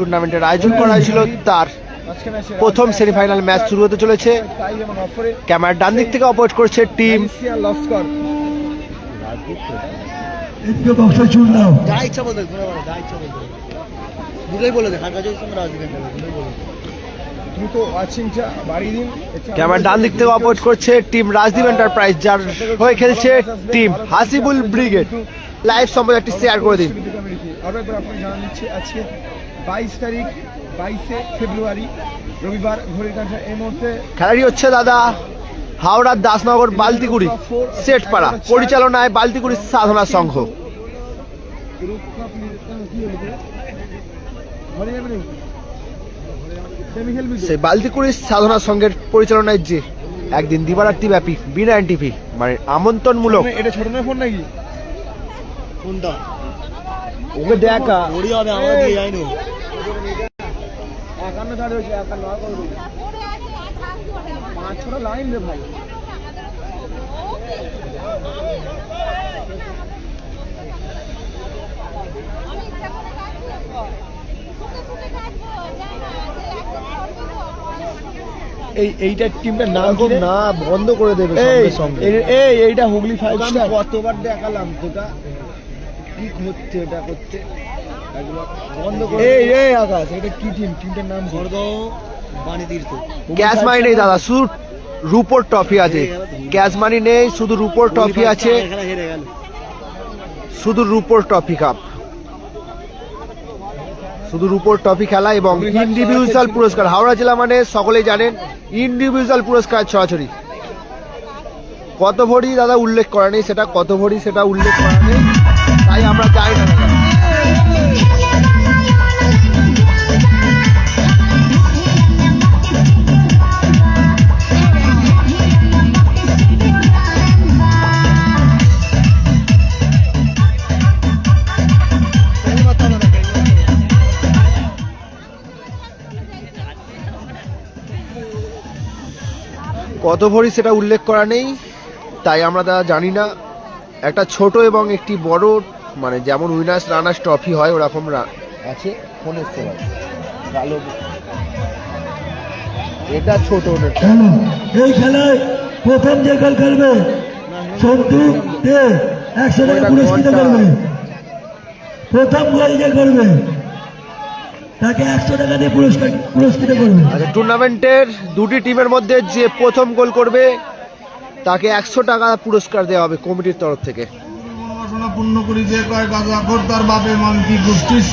টুর্নামেন্টের আয়োজন করা হয়েছিল তার প্রথম সেমিফাইনাল ম্যাচ শুরু হতে চলেছে। ক্যামেরার ডান দিক থেকে অপারেট করছে টিম। ক্যামেরার ডান দিক থেকে অপারেট করছে টিম রাজদীপ এন্টারপ্রাইজ, যার হয়ে খেলছে টিম হাসিবুল ব্রিগেড। লাইভ সম্পর্কে একটি শেয়ার করে দিন। আরও একবার আপনাকে জানা দিচ্ছি আজকে বাইশ তারিখ বাইশে ফেব্রুয়ারি রবিবার ঘড়ির কাছে। এই মুহূর্তে খেলাটি হচ্ছে দাদা হাওড়ার দাসনগর বালতিগুড়ি সেটপাড়া পরিচালনায় বালতিগুড়ি সাধনা সংঘ। সেই বালতিকুড়ি সাধনা সংঘের পরিচালনায় যে একদিন দিবারাত্রি ব্যাপী বিনা টিভি মানে আমন্ত্রণমূলক। এটা ছোট না ফোন নাকি? কোনটা ওকে দেখা একান্ন আর করব পাঁচ ছটা লাইন রে ভাই। এই এইটার নাম কি না বন্ধ করে দেবে এই সঙ্গে সঙ্গে। এই- এই এইটা হুগলি ফাইভ আমি স্টার কতবার দেখালাম তোটা কি হচ্ছে এটা করতে এই এই আকাশ এটা কি টিম টিমটার নাম কি? করে দাও বাণী তীর্থ। ক্যাশ মানি নেই দাদা শুধু রুপোর ট্রফি আছে। ক্যাশ মানি নেই শুধু রুপোর ট্রফি আছে। শুধু রুপোর ট্রফি কাপ শুধু রুপোর ট্রফি খেলা এবং ইন্ডিভিজুয়াল পুরস্কার। হাওড়া জেলা মানে সকলেই জানেন ইন্ডিভিজুয়াল পুরস্কার ছড়াছড়ি কত ভরি দাদা উল্লেখ করা নেই সেটা কত ভরি সেটা উল্লেখ করা নেই তাই আমরা চাই না। কত ভরি সেটা উল্লেখ করা নেই, তাই আমরা দাদা জানি না। একটা ছোট এবং একটি বড় মানে যেমন উইনার্স রানার্স ট্রফি হয় ওরকম আছে ফোন এসছে ভাই। কালো এটা ছোট এই খেলায় প্রথম যে গোল করবে সন্তু দে একশো টাকা পুরস্কৃত করবে। প্রথম গোল যে করবে তাকে একশো টাকা দিয়ে পুরস্কার পুরস্কৃত করবে। আচ্ছা টুর্নামেন্টের দুটি টিমের মধ্যে যে প্রথম গোল করবে তাকে একশো টাকা পুরস্কার দেওয়া হবে কমিটির তরফ থেকে। মনোবাসনা পূর্ণ করি যে কয় গাজা কর তার বাপে মান কি গোষ্ঠীর